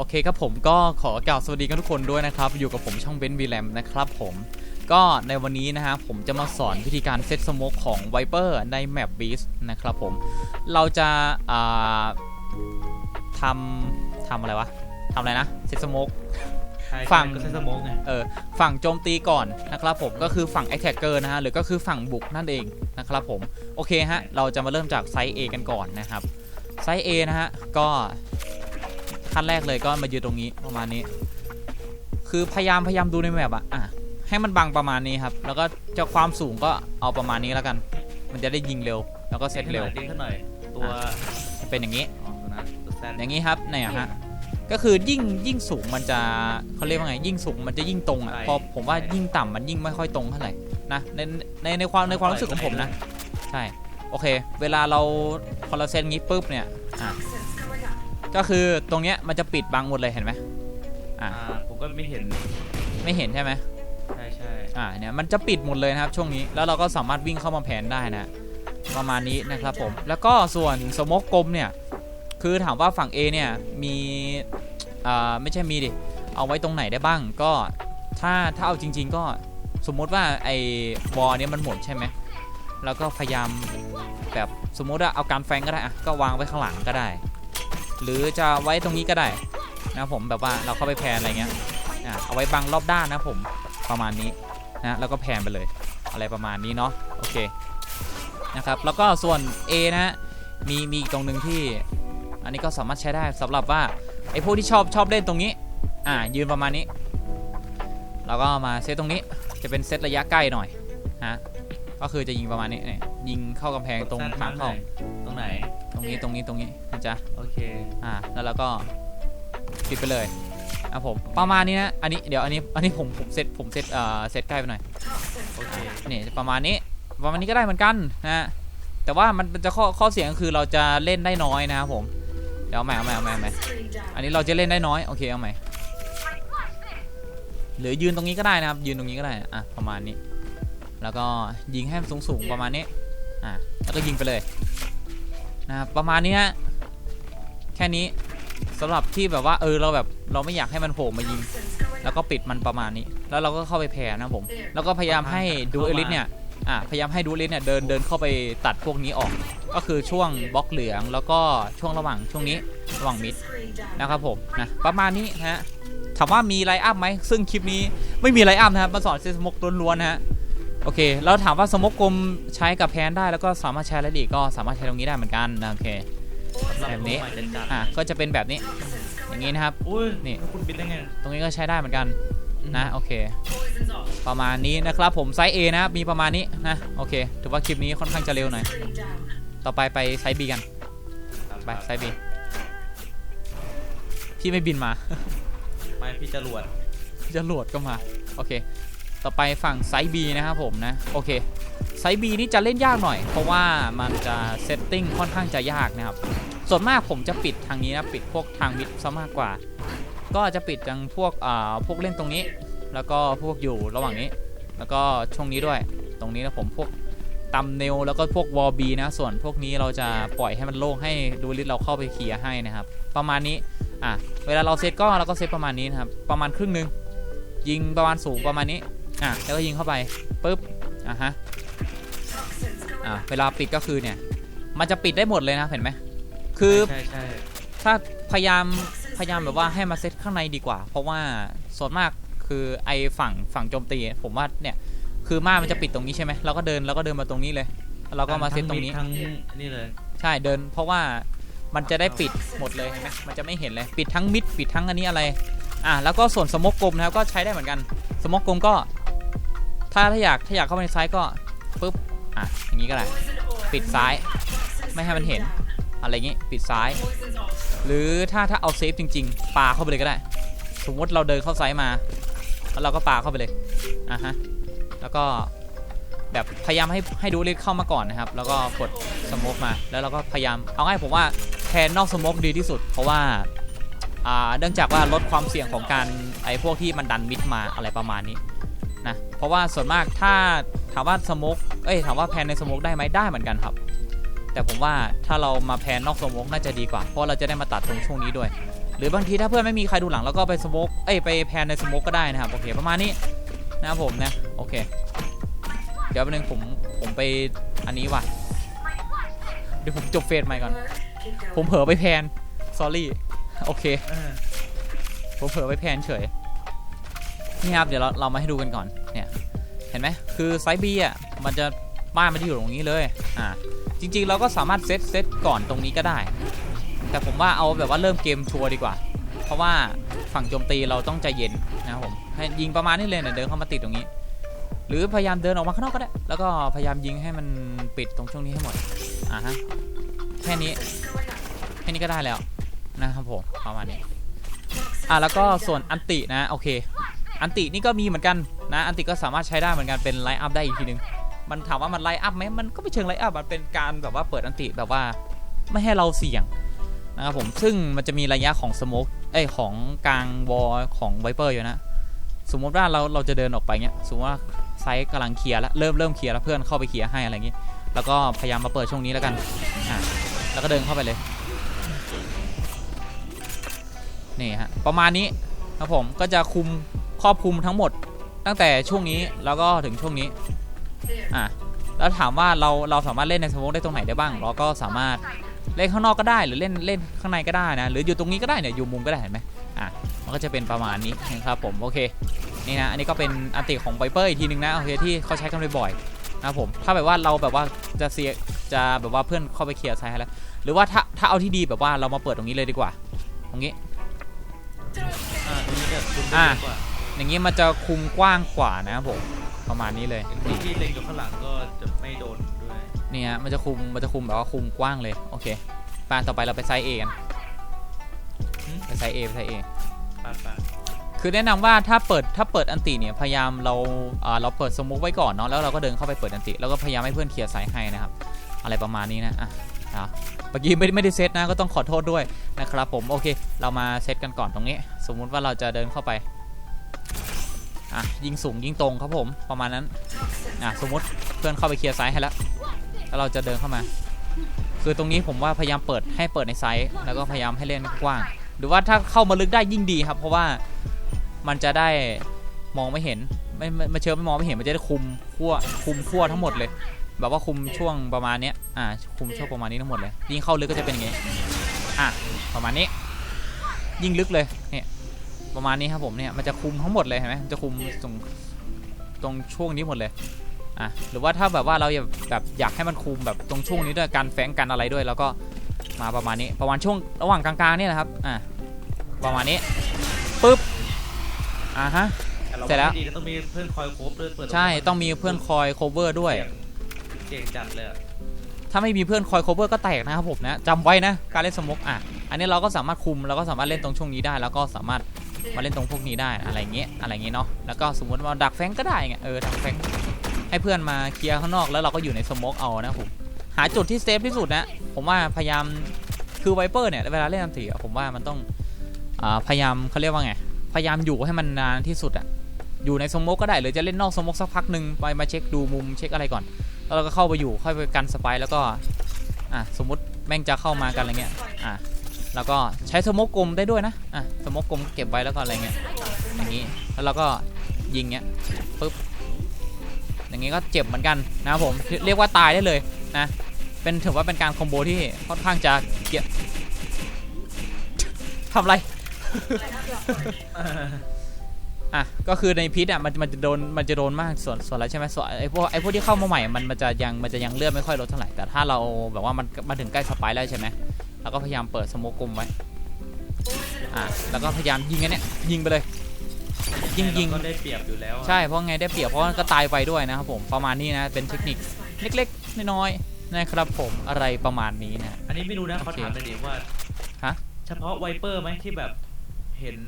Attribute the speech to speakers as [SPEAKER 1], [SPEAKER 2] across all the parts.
[SPEAKER 1] โอเคครับผมก็ขอกล่าวสวัสดีกันทุกคนด้วยนะครับ อยู่กับผมช่องเบนวีแลมนะครับผมก็ในวันนี้นะฮะผมจะมาสอนวิธีการเซตสโมกของไวเปอร์ในแมปบีสนะครับผมเราจะอ่าทำทำอะไรวะทำอะไรนะเซตสโมก
[SPEAKER 2] ใช่
[SPEAKER 1] ฝั่ง
[SPEAKER 2] ก็ใช้สโมกไง
[SPEAKER 1] เออฝั่งโจมตีก่อนนะครับผมก็คือฝั่ง attacker นะฮะหรือก็คือฝั่งบุกนั่นเองนะครับผมโอเคฮะเราจะมาเริ่มจากไซส์ A กันก่อนนะครับไซส์ A นะฮะก็ ขั้นแรกเลยก็มายืนตรงนี้ประมาณนี้ คือพยายามพยายามดูในแมปอะอะให้มันบังประมาณนี้ครับ แล้วก็จะความสูงก็เอาประมาณนี้แล้วกัน มันจะได้ยิงเร็ว แล้วก็เซตเร็ว
[SPEAKER 2] ดิ้งขึ้นหน่อยตัว
[SPEAKER 1] จะเป็นอย่างนี้
[SPEAKER 2] อ๋อตัวนั้นตัวแซด
[SPEAKER 1] อย่างนี้ครับเนี่ยฮะก็คือยิ่งยิ่งสูงมันจะเขาเรียกว่าไงยิ่งสูงมันจะยิ่งตรงอะพอผมว่ายิ่งต่ำมันยิ่งไม่ค่อยตรงเท่าไหร่นะในในในความในความรู้สึกของผมนะ ใช่ โอเค เวลาเราพอเราเซตงี้ปุ๊บเนี่ยอะ ก็คือตรงเนี้ยมันจะปิดบังหมดเลยเห็นไหมอะ
[SPEAKER 2] อ่าผมก็ไม่เห็น
[SPEAKER 1] ไม่เห็นใช่ไหม
[SPEAKER 2] ใช่ใช่
[SPEAKER 1] อ่าเนี่ยมันจะปิดหมดเลยนะครับช่วงนี้แล้วเราก็สามารถวิ่งเข้ามาแผนได้นะประมาณนี้นะครับผมแล้วก็ส่วนสโมกกลมเนี่ยคือถามว่าฝั่ง A เนี่ยมีอ่าไม่ใช่มีดิเอาไว้ตรงไหนได้บ้างก็ถ้าถ้าเอาจริง ๆ ก็สมมติว่าไอ้บอลเนี้ยมันหมดใช่ไหมแล้วก็พยายามแบบสมมติว่าเอาการแฟงก็ได้อะก็วางไว้ข้างหลังก็ได้ หรือจะไว้ตรงนี้ก็ได้นะผมแบบว่าเราเข้าไปแพนอะไรเงี้ยอะเอาไว้บังรอบด้านนะผมประมาณนี้นะแล้วก็แพนไปเลยอะไรประมาณนี้เนาะโอเคนะครับแล้วก็ส่วน A นะฮะมีมีอีกตรงหนึ่งที่ อันนี้ก็สามารถใช้ได้สำหรับว่าไอ้พวกที่ชอบชอบเล่นตรงนี้อ่ายืนประมาณนี้แล้วก็มาเซตตรงนี้จะเป็นเซตระยะใกล้หน่อยฮะก็คือจะยิงประมาณนี้เนี่ยยิงเข้ากำแพงตรงทางเข้า
[SPEAKER 2] ตรงไหน
[SPEAKER 1] ตรงนี้ตรงนี้ตรงนี้ นะจ๊ะ
[SPEAKER 2] โอเค
[SPEAKER 1] อ่า แล้วเราก็ปิดไปเลยอะผม ประมาณนี้นะ อันนี้เดี๋ยวอันนี้ อันนี้ผมผมเซตผมเซตเอ่อเซตใกล้ไปหน่อย
[SPEAKER 2] โอเค
[SPEAKER 1] นี่ประมาณนี้ ประมาณนี้ก็ได้เหมือนกันนะฮะแต่ว่ามันจะข้อข้อเสียก็คือเราจะเล่นได้น้อยนะครับผม เดี๋ยวเอาใหม่เอาใหม่เอาใหม่เอาใหม่อันนี้เราจะเล่นได้น้อย โอเคเอาใหม่หรือยืนตรงนี้ก็ได้นะครับ ยืนตรงนี้ก็ได้ อะ ประมาณนี้ แล้วก็ยิงให้สูงสูงๆประมาณนี้ อะ แล้วก็ยิงไปเลยนะครับประมาณนี้ฮะ แค่นี้สำหรับที่แบบว่าเออเราแบบเราไม่อยากให้มันโผล่มายิง แล้วก็ปิดมันประมาณนี้ แล้วเราก็เข้าไปแผ่นะครับผม แล้วก็พยายามให้ดูเอลิสเนี่ยอะพยายามให้ดูเอลิสเนี่ยเดินเดินเข้าไปตัดพวกนี้ออก ก็คือช่วงบล็อกเหลืองแล้วก็ช่วงระหว่างช่วงนี้ระหว่างมิดนะครับผมนะประมาณนี้นะฮะถามว่ามีไลน์อัพไหมซึ่งคลิปนี้ไม่มีไลน์อัพนะครับมาสอนเซสมกล้วนๆนะฮะโอเค แล้วถามว่าสมกกลมใช้กับแพนได้แล้วก็สามารถใช้อะไรอีกก็สามารถใช้ตรงนี้ได้เหมือนกันนะโอเค แบบนี้
[SPEAKER 2] ใหม่จะจัด
[SPEAKER 1] อะก็จะเป็นแบบนี้ อย่างนี้นะครับ
[SPEAKER 2] อุ้ย
[SPEAKER 1] นี่
[SPEAKER 2] แล้วคุณบินได้ไง
[SPEAKER 1] ตรงนี้ก็ใช้ได้เหมือนกันนะโอเค ประมาณนี้นะครับผมไซส์ A นะครับมีประมาณนี้นะโอเคถือว่าคลิปนี้ค่อนข้างจะเร็วหน่อยต่อไปไปไซส์ B กันไปไซส์ B พี่ไม่บินมา
[SPEAKER 2] ไม่พี่จรวด
[SPEAKER 1] จรวดก็มาโอเค ต่อไปฝั่งไซส์ B นะครับผมนะโอเคไซส์ B นี่จะเล่นยากหน่อย เพราะว่ามันจะเซตติ้งค่อนข้างจะยากนะครับ ส่วนมากผมจะปิดทางนี้นะปิดพวกทางมิดซะมากกว่า ก็จะปิดทางพวกอ่าพวกเล่นตรงนี้ แล้วก็พวกอยู่ระหว่างนี้ แล้วก็ช่วงนี้ด้วย ตรงนี้นะผมพวกตัมเนลแล้วก็พวกวอลบีนะ ส่วนพวกนี้เราจะปล่อยให้มันโล่งให้ดูลิสเราเข้าไปเคลียร์ให้นะครับ ประมาณนี้อะเวลาเราเซตก็เราก็เซตประมาณนี้นะครับ ประมาณครึ่งหนึ่งยิงประมาณสูงประมาณนี้อะแล้วก็ยิงเข้าไปปุ๊บอะฮะอะเวลาปิดก็คือเนี่ย มันจะปิดได้หมดเลยนะเห็นไหม คือ
[SPEAKER 2] ใช่ใช่
[SPEAKER 1] ถ้าพยายามพยายามแบบว่าให้มาเซตข้างในดีกว่า เพราะว่าส่วนมากคือไอฝั่งฝั่งโจมตีผมว่าเนี่ยคือม่านมันจะปิดตรงนี้ใช่ไหมเราก็เดินเราก็เดินมาตรงนี้เลยแล้วเราก็มาเซตตรงนี้
[SPEAKER 2] ทั้งนี่เลย
[SPEAKER 1] ใช่เดิน เพราะว่ามันจะได้ปิดหมดเลยเห็นไหมมันจะไม่เห็นเลยปิดทั้งมิดปิดทั้งอันนี้อะไรอะแล้วก็ส่วนสโมกกลมนะครับก็ใช้ได้เหมือนกันสโมกกลมก็ ถ้าถ้าอยากถ้าอยากเข้าไปในซ้ายก็ปุ๊บอะอย่างนี้ก็ได้ปิดซ้ายไม่ให้มันเห็น อะไรอย่างงี้ปิดซ้าย หรือถ้าถ้าเอาเซฟจริง ๆปาเข้าไปเลยก็ได้ สมมติเราเดินเข้าซ้ายมา แล้วเราก็ปาเข้าไปเลยอะฮะแล้วก็แบบพยายามให้ให้ดูเลขเข้ามาก่อนนะครับ แล้วก็กดสโมกมา แล้วเราก็พยายามเอาง่ายผมว่าแทนนอกสโมกดีที่สุด เพราะว่าอ่าเนื่องจากว่าลดความเสี่ยงของการไอ้พวกที่มันดันมิดมาอะไรประมาณนี้นะเพราะว่าส่วนมากถ้าถามว่าสโมกเอ้ยถามว่าแพนในสโมกได้ไหมได้เหมือนกันครับ แต่ผมว่าถ้าเรามาแพนนอกสโมกน่าจะดีกว่า เพราะเราจะได้มาตัดตรงช่วงนี้ด้วย หรือบางทีถ้าเพื่อนไม่มีใครดูหลังแล้วก็ไปสโมกเอ้ยไปแพนในสโมกก็ได้นะครับโอเคประมาณนี้นะครับผมนะโอเค เดี๋ยวแป๊บนึงผมผมไปอันนี้ว่ะเดี๋ยวผมจบเฟสใหม่ก่อน ผมเผลอไปแพน sorry โอเคผมเผลอไปแพนเฉยนี่ครับเดี๋ยวเราเรามาให้ดูกันก่อนเนี่ยเห็นไหมคือไซส์ B อะมันจะ บ้านมันจะอยู่ตรงนี้เลย อ่า จริงๆ เราก็สามารถเซตเซตก่อนตรงนี้ก็ได้ แต่ผมว่าเอาแบบว่าเริ่มเกมชัวร์ดีกว่า เพราะว่าฝั่งโจมตีเราต้องใจเย็นนะครับผมยิงประมาณนี้เลยเนี่ยเดินเข้ามาติดตรงนี้ หรือพยายามเดินออกมาข้างนอกก็ได้ แล้วก็พยายามยิงให้มันปิดตรงช่วงนี้ให้หมด อ่าฮะ แค่นี้ แค่นี้ก็ได้แล้วนะครับผมประมาณนี้อะแล้วก็ส่วนอันตินะโอเค อันตินี่ก็มีเหมือนกันนะ อันติก็สามารถใช้ได้เหมือนกันเป็นไลท์อัพได้อีกทีนึง มันถามว่ามันไลท์อัพไหมมันก็ไม่เชิงไลท์อัพมันเป็นการแบบว่าเปิดอันติแบบว่าไม่ให้เราเสี่ยงนะครับผมซึ่งมันจะมีระยะของสโมกเอ้ยของกลางวอลของไวเปอร์อยู่นะ สมมติว่าเราเราจะเดินออกไปเงี้ยสมมติว่าไซส์กำลังเคลียร์แล้วเริ่มเริ่มเคลียร์แล้วเพื่อนเข้าไปเคลียร์ให้อะไรอย่างงี้ แล้วก็พยายามมาเปิดช่วงนี้แล้วกันอะแล้วก็เดินเข้าไปเลยนี่ฮะประมาณนี้ครับผมก็จะคุมครอบคุมทั้งหมดตั้งแต่ช่วงนี้แล้วก็ถึงช่วงนี้ อะแล้วถามว่าเราเราสามารถเล่นในสโมกได้ตรงไหนได้บ้าง เราก็สามารถเล่นข้างนอกก็ได้หรือเล่นเล่นข้างในก็ได้นะหรืออยู่ตรงนี้ก็ได้เนี่ยอยู่มุมก็ได้เห็นไหมอะมันก็จะเป็นประมาณนี้นะครับผมโอเคนี่นะอันนี้ก็เป็นอันติของไวเปอร์อีกทีนึงนะโอเคที่เขาใช้กันบ่อยๆนะครับผมถ้าแบบว่าเราแบบว่าจะเสียจะแบบว่าเพื่อนเข้าไปเคลียร์ไซด์ให้แล้วหรือว่าถ้าถ้าเอาที่ดีแบบว่าเรามาเปิดตรงนี้เลยดีกว่า ตรงนี้
[SPEAKER 2] อ่าตรงนี้จะคุม
[SPEAKER 1] อ่า
[SPEAKER 2] ได้เยอะกว่า
[SPEAKER 1] อย่างนี้มันจะคุมกว้างกว่านะครับผม ประมาณนี้เลย
[SPEAKER 2] ที่ที่เล็งอยู่ข้างหลังก็จะไม่โดนด้วย
[SPEAKER 1] นี่ฮะมันจะคุมมันจะคุมแบบว่าคุมกว้างเลยโอเคไปต่อไปเราไปไซส์ A กันไปไซส์ A ไปไซส์ A
[SPEAKER 2] ปาดปาด
[SPEAKER 1] คือแนะนำว่าถ้าเปิดถ้าเปิดอันติเนี่ยพยายามเราอ่าเราเปิดสโมุกไว้ก่อนเนาะแล้วเราก็เดินเข้าไปเปิดอันติแล้วก็พยายามให้เพื่อนเคลียร์ไซส์ให้นะครับอะไรประมาณนี้นะอะอะเมื่อกี้ไม่ได้ไม่ได้เซตนะก็ต้องขอโทษด้วยนะครับผมโอเค เรามาเซตกันก่อนตรงนี้ สมมุติว่าเราจะเดินเข้าไป อะยิงสูงยิงตรงครับผมประมาณนั้นอะสมมติเพื่อนเข้าไปเคลียร์ไซส์ให้แล้วแล้วเราจะเดินเข้ามา คือตรงนี้ผมว่าพยายามเปิดให้เปิดในไซส์แล้วก็พยายามให้เล่นกว้าง หรือว่าถ้าเข้ามาลึกได้ยิ่งดีครับ เพราะว่ามันจะได้มองไม่เห็นไม่ไม่เชิงไม่มองไม่เห็นมันจะได้คุมขั้วคุมขั้วทั้งหมดเลย แบบว่าคุมช่วงประมาณเนี้ยอ่าคุมช่วงประมาณนี้ทั้งหมดเลยยิ่งเข้าลึกก็จะเป็นอย่างงี้อะประมาณนี้ ยิ่งลึกเลยเนี่ย ประมาณนี้ครับผมเนี่ยมันจะคุมทั้งหมดเลยเห็นไหมมันจะคุมตรงตรงช่วงนี้หมดเลยอะหรือว่าถ้าแบบว่าเราอยากแบบอยากให้มันคุมแบบตรงช่วงนี้ด้วยการแฝงกันอะไรด้วย แล้วก็มาประมาณนี้ประมาณช่วงระหว่างกลางๆเนี่ยนะครับอะประมาณนี้ปึ๊บอะฮะ
[SPEAKER 2] แต่เรา
[SPEAKER 1] เสร็จแล้ว
[SPEAKER 2] ไม่ดีนะต้องมีเพื่อนคอยโคบด้วยเปิด
[SPEAKER 1] ใช่ต้องมีเพื่อนคอย cover ด้วย
[SPEAKER 2] เก่งจัดเลยอะ
[SPEAKER 1] ถ้าไม่มีเพื่อนคอย cover ก็แตกนะครับผมนะจำไว้นะการเล่นสโมกอะอันนี้เราก็สามารถคุมเราก็สามารถเล่นตรงช่วงนี้ได้ แล้วก็สามารถ มาเล่นตรงพวกนี้ได้อะไรเงี้ยอะไรเงี้ยเนาะแล้วก็สมมติว่าดักแฟงก็ได้ไงเออดักแฟงให้เพื่อนมาเคลียร์ข้างนอกแล้วเราก็อยู่ในสโมกเอานะผมหาจุดที่เซฟที่สุดนะผมว่าพยายามคือไวเปอร์เนี่ยเวลาเล่นอันตีผมว่ามันต้องอพยายามเขาเรียกว่าไงพยายามอยู่ให้มันนานที่สุดอะอยู่ในสโมกก็ได้หรือจะเล่นนอกสโมกสักพักหนึ่งไปมาเช็คดูมุมเช็คอะไรก่อน แล้วเราก็เข้าไปอยู่ค่อยไปกันสไปร์แล้วก็อะสมมติแม่งจะเข้ามากันอะไรเงี้ยอะ แล้วก็ใช้สมกกลมได้ด้วยนะอะสมกกลมเก็บไว้แล้วก็อะไรเงี้ยอย่างนี้แล้วเราก็ยิงเงี้ยปึ๊บอย่างงี้ก็เจ็บเหมือนกันนะครับผมเรียกว่าตายได้เลยนะเป็นถือว่าเป็นการคอมโบที่ค่อนข้างจะเกลียทำไรอะก็คือในพิษอะมันมันจะโดนมันจะโดนมากส่วนส่วนแล้วใช่ไหมส่วนไอ้พวกไอ้พวกที่เข้ามาใหม่มันมันจะยังมันจะยังเลือดไม่ค่อยลดเท่าไหร่แต่ถ้าเราแบบว่ามันมาถึงใกล้สไปร์แล้วใช่ไหม เราก็พยายามเปิดสโมกกลมไว้อะแล้วก็พยายามยิงอันเนี้ยยิงไปเลยยิงยิง
[SPEAKER 2] เราก็ได้เปรียบอยู่แล้วอะ
[SPEAKER 1] ใช่เพราะไงได้เปรียบเพราะว่าก็ตายไปด้วยนะครับผมประมาณนี้นะเป็นเทคนิคเล็กๆน้อยๆนะครับผมอะไรประมาณนี้นะ
[SPEAKER 2] อันนี้ไม่รู้นะ
[SPEAKER 1] โอ
[SPEAKER 2] เขา
[SPEAKER 1] เค
[SPEAKER 2] ถามเลยดิว่า
[SPEAKER 1] ฮะ
[SPEAKER 2] เฉพาะไวเปอร์ไหมที่แบบเห็น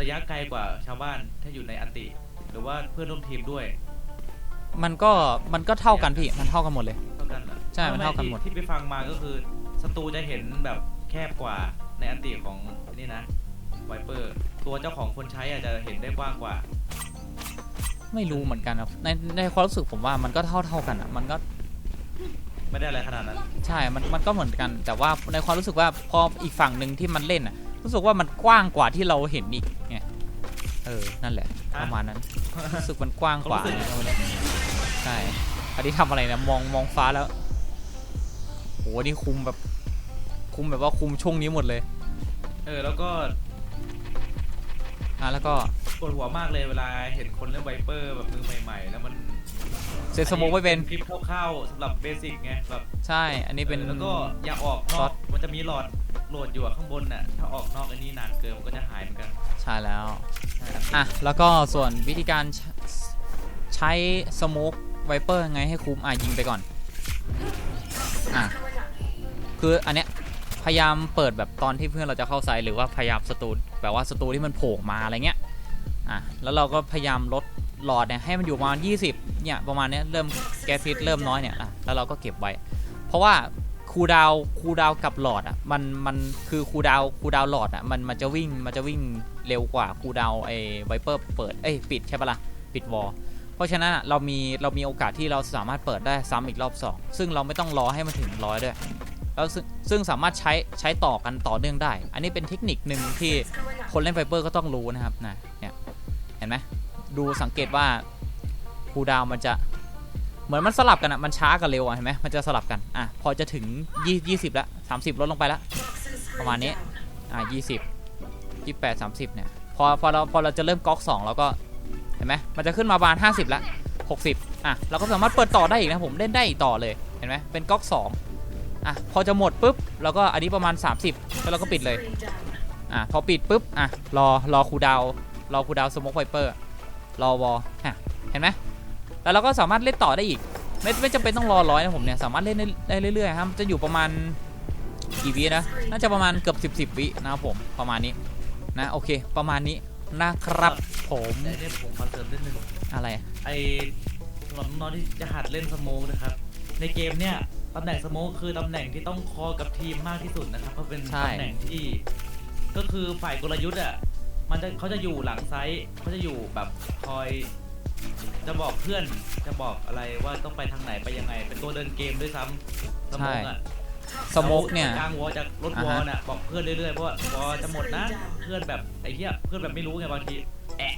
[SPEAKER 2] ระยะไกลกว่าชาวบ้านถ้าอยู่ในอันติ หรือว่าเพื่อนร่วมทีมด้วย
[SPEAKER 1] มันก็มันก็เท่ากันพี่มันเท่ากันหมดเลย
[SPEAKER 2] เท่ากันเหรอ
[SPEAKER 1] ใช่มันเท่ากันหมด
[SPEAKER 2] ที่ที่ไปฟังมาก็คือ ศัตรูจะเห็นแบบแคบกว่าในอันติของนี่นะไวเปอร์ตัวเจ้าของคนใช้อาจจะเห็นได้กว้างกว่า
[SPEAKER 1] ไม่รู้เหมือนกันครับในในความรู้สึกผมว่ามันก็เท่าเท่ากันอะมันก็
[SPEAKER 2] ไม่ได้อะไรขนาดนั้น
[SPEAKER 1] ใช่มันมันก็เหมือนกัน แต่ว่าในความรู้สึกว่าพออีกฝั่งหนึ่งที่มันเล่นอะ รู้สึกว่ามันกว้างกว่าที่เราเห็นอีกไงเออนั่นแหละประมาณนั้นรู้สึกมันกว้างกว่า
[SPEAKER 2] ความรู้สึก
[SPEAKER 1] ใช่อันนี้ทำอะไรนะมองมองฟ้าแล้วโหนี่คุมแบบ คุมแบบว่าคุมช่วงนี้หมดเลย
[SPEAKER 2] เออแล้วก็
[SPEAKER 1] อะแล้วก็
[SPEAKER 2] ปวดหัวมากเลยเวลาเห็นคนเล่นไวเปอร์แบบมือใหม่ ๆ แล้วมัน
[SPEAKER 1] เซตสโมกไม่เป็น
[SPEAKER 2] คลิปคร่าวๆสำหรับเบสิกไงแบบ
[SPEAKER 1] ใช่ อันนี้เป็น
[SPEAKER 2] ออแล้วก็อย่าออกน
[SPEAKER 1] ซ
[SPEAKER 2] อ
[SPEAKER 1] อกส
[SPEAKER 2] มันจะมีหลอดโหลดอยู่อะข้างบนน่ะถ้าออกนอกอันนี้นานเกินมันก็จะหายเหมือนกัน
[SPEAKER 1] ใช่แล้ว อะ แล้วก็ส่วนวิธีการใช้ใช้สโมกไวเปอร์ไงให้คุ้ม อะ ยิงไปก่อน อะ คืออันเนี้ย พยายามเปิดแบบตอนที่เพื่อนเราจะเข้าไซต์หรือว่าพยายามสตูแบบว่าสตูที่มันโผล่มาอะไรเงี้ยอะแล้วเราก็พยายามลดหลอดเนี่ยให้มันอยู่ประมาณ 20 เนี่ยประมาณเนี้ยเริ่มแก๊สพิษเริ่มน้อยเนี่ยอะแล้วเราก็เก็บไว้ เพราะว่าคูดาวคูดาวกับหลอดอะมันมันคือคูดาวคูดาวหลอดอะมันมันจะวิ่งมันจะวิ่งเร็วกว่าคูดาวไอ้ไวเปอร์เปิดเอ้ยปิดใช่ปะล่ะปิดวอลเพราะฉะนั้นอะเรามีเรามีโอกาสที่เราสามารถเปิดได้ซ้ำอีกรอบ 2 ซึ่งเราไม่ต้องรอให้มันถึงร้อยด้วย แล้วซึ่งซึ่งสามารถใช้ใช้ต่อกันต่อเนื่องได้ อันนี้เป็นเทคนิคหนึ่งที่คนเล่นไฟเบอร์ก็ต้องรู้นะครับนะเนี่ยเห็นไหมดูสังเกตว่าคูดาวมันจะเหมือนมันสลับกันอะมันช้ากับเร็วอะเห็นไหมมันจะสลับกันอะพอจะถึง20 20แล้ว30 ลดลงไปแล้วประมาณนี้อะ20 28 30เนี่ยพอพอเราพอเราจะเริ่มก๊อก2เราก็เห็นไหมมันจะขึ้นมาประมาณ50แล้ว60อะเราก็สามารถเปิดต่อได้อีกนะผมเล่นได้อีกต่อเลยเห็นไหมเป็นก๊อก2 อะพอจะหมดปุ๊บเราก็อันนี้ประมาณ 30 แล้วเราก็ปิดเลยอะพอปิดปุ๊บอะรอรอคูลดาวน์รอคูลดาวน์สโมกไวเปอร์รอวอลฮะเห็นไหมแล้วเราก็สามารถเล่นต่อได้อีก ไม่ไม่จำเป็นต้องรอร้อยนะผมเนี่ยสามารถเล่นได้ได้เรื่อยๆครับมันจะอยู่ประมาณกี่วินะน่าจะประมาณเกือบ 10 10 วินะครับผมประมาณนี้นะโอเค ประมาณนี้นะครับผม
[SPEAKER 2] แต่เนี่ยผมขอเสริมนิดนึง
[SPEAKER 1] อะไร
[SPEAKER 2] ไอสำหรับน้องๆที่จะหัดเล่นสโมกนะครับในเกมเนี่ย ตำแหน่งสโมกคือตำแหน่งที่ต้องคอกับทีมมากที่สุดนะครับเพราะเป็น
[SPEAKER 1] ใช่
[SPEAKER 2] ตำแหน่งที่ ก็คือฝ่ายกลยุทธ์อะมันจะเขาจะอยู่หลังไซส์เขาจะอยู่แบบคอย จะบอกเพื่อนจะบอกอะไรว่าต้องไปทางไหนไปยังไง เป็นตัวเดินเกมด้วยซ้ำสโมกอะ
[SPEAKER 1] สโมกเนี่ย
[SPEAKER 2] แล้วกลางวอลจะลดวอ
[SPEAKER 1] อ่า
[SPEAKER 2] ล
[SPEAKER 1] ฮะ
[SPEAKER 2] น่ะบอกเพื่อนเรื่อยๆเพราะว่าวอลจะหมดนะเพื่อนแบบไอ้เหี้ยเพื่อนแบบไม่รู้ไงบางทีแอะ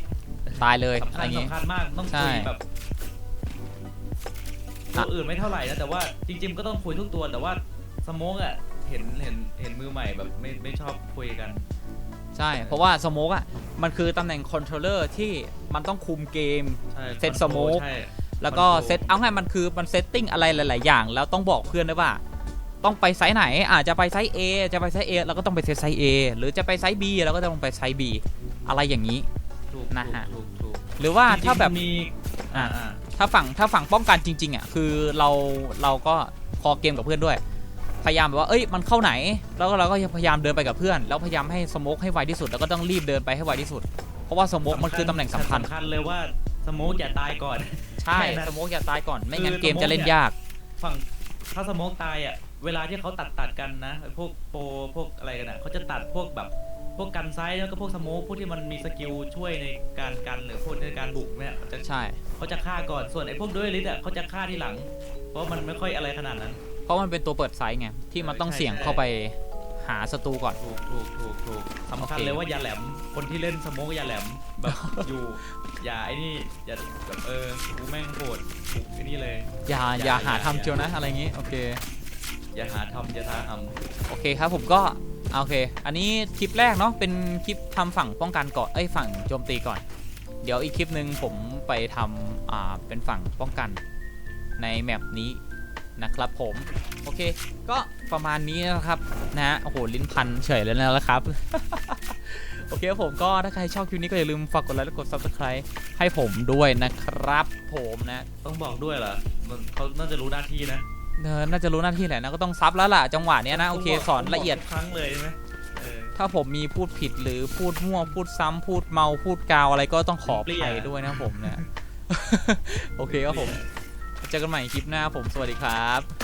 [SPEAKER 1] ตายเลย
[SPEAKER 2] สำ
[SPEAKER 1] อะ
[SPEAKER 2] คั
[SPEAKER 1] ไร
[SPEAKER 2] ญ
[SPEAKER 1] อย่างงี้
[SPEAKER 2] สำคัญมากต้อง
[SPEAKER 1] ใช่
[SPEAKER 2] คุยแบบ ตั
[SPEAKER 1] อะ
[SPEAKER 2] วอื่นไม่เท่าไหร่นะแต่ว่าจริง ๆ ก็ต้องคุยทุกตัวแต่ว่าสโมกอะเห็นเห็นเห็นมือใหม่แบบไม่ไม่ชอบคุยกัน
[SPEAKER 1] ใช่ เพราะว่าสโมกอะมันคือตำแหน่งคอนโทรลเลอร์ที่มันต้องคุมเกม
[SPEAKER 2] ใช่
[SPEAKER 1] เซ็ต
[SPEAKER 2] คอนโทรล
[SPEAKER 1] สโมก
[SPEAKER 2] ใช่
[SPEAKER 1] แล้วก็
[SPEAKER 2] Control
[SPEAKER 1] เซตเอาไงมันคือมันเซตติ้งอะไรหลาย ๆ อย่าง แล้วต้องบอกเพื่อนด้วยว่า ต้องไปไซส์ไหนอาจจะไปไซส์ A จะไปไซส์ A เราก็ต้องไปเซตไซส์ A หรือจะไปไซส์ B เราก็ต้องไปไซส์ B อะไรอย่างนี้
[SPEAKER 2] ถูก
[SPEAKER 1] นะฮะ
[SPEAKER 2] ถูกถูก
[SPEAKER 1] หรือว่า
[SPEAKER 2] จริงๆ
[SPEAKER 1] ถ้าแบบ
[SPEAKER 2] มี
[SPEAKER 1] อ่า
[SPEAKER 2] อ่า
[SPEAKER 1] ถ้าฝั่งถ้าฝั่งป้องกันจริงๆอะคือเราเราก็คอเกมกับเพื่อนด้วย พยายามแบบว่าเอ้ยมันเข้าไหน แล้วก็เราก็พยายามเดินไปกับเพื่อน แล้วพยายามให้สโมกให้ไวที่สุดแล้วก็ต้องรีบเดินไปให้ไวที่สุด เพราะว่าสโมกมันคือตำแหน่งสำคัญ
[SPEAKER 2] สำคัญเลยว่าสโมกอย่าตายก่อน
[SPEAKER 1] ใช่
[SPEAKER 2] แค่นั้น
[SPEAKER 1] สโมกอย่าตายก่อนไม่งั้น
[SPEAKER 2] คือ
[SPEAKER 1] เกมจะเล่น
[SPEAKER 2] สโมกเนี่ย
[SPEAKER 1] ยาก
[SPEAKER 2] ฝั่งถ้าสโมกตายอะเวลาที่เขาตัดตัดกันนะพวกโปรพวกอะไรกันอะเขาจะตัดพวกแบบ พวกกันไซส์แล้วก็พวกสโมกพวกที่มันมีสกิลช่วยในการกันหรือพวกในการบุกเนี่ยเขาจะ
[SPEAKER 1] ใช่
[SPEAKER 2] เขาจะฆ่าก่อนส่วนไอ้พวกด้วยลิสอะเขาจะฆ่าทีหลัง เพราะมันไม่ค่อยอะไรขนาดนั้น
[SPEAKER 1] เพราะมันเป็นตัวเปิดไซส์ไงที่มันต้อง
[SPEAKER 2] ใช่
[SPEAKER 1] เสี่ยง
[SPEAKER 2] ใช่
[SPEAKER 1] เข้าไปหาศัตรูก่อน
[SPEAKER 2] ถูกถูกถูกถูกสำคัญ
[SPEAKER 1] โอเค
[SPEAKER 2] เลยว่าอย่าแหลมคนที่เล่นสโมกอย่าแหลมแบบ อยู่ อย่าไอ้นี่อย่าแบบเออกูแม่งโหดบุกไอ้นี่เลย
[SPEAKER 1] อย่า
[SPEAKER 2] อย่า
[SPEAKER 1] อย่าหา
[SPEAKER 2] อย่า
[SPEAKER 1] ทำเจียวนะอะไรอย่างงี้โอเค
[SPEAKER 2] อย่าหาทำอย่าท้าท
[SPEAKER 1] โอเคครับผมก็โอเค อันนี้คลิปแรกเนาะเป็นคลิปทำฝั่งป้องกันก่อนเอ้ยฝั่งโจมตีก่อน เดี๋ยวอีกคลิปหนึ่งผมไปทำอ่าเป็นฝั่งป้องกันในแมปนี้นะครับผมโอเค ก็ประมาณนี้นะครับนะฮะโอ้โหลิ้นพันเฉยเลยนะครับ โอเคครับผมก็ถ้าใครชอบคลิปนี้ก็อย่าลืมฝากกดไลค์และกด subscribe ให้ผมด้วยนะครับผมนะำ
[SPEAKER 2] ต้องบอกด้วยเหรอมันเขาน่าจะรู้หน้าที่นะ
[SPEAKER 1] เออน่าจะรู้หน้าที่แหละนะก็ต้องซับแล้วล่ะจังหวะเนี้ยนะโอเคสอนละเอียด
[SPEAKER 2] ทุกครั้งเลยใช่ไหมเออ
[SPEAKER 1] ถ้าผมมีพูดผิดหรือพูดมั่วพูดซ้ำพูดเมาพูดกาวอะไรก็ต้องขออ
[SPEAKER 2] เปลี่ย
[SPEAKER 1] ภัยด้วยนะครับผมเนี่ยโอเคครับผม เจอกันใหม่คลิปหน้าผมสวัสดีครับ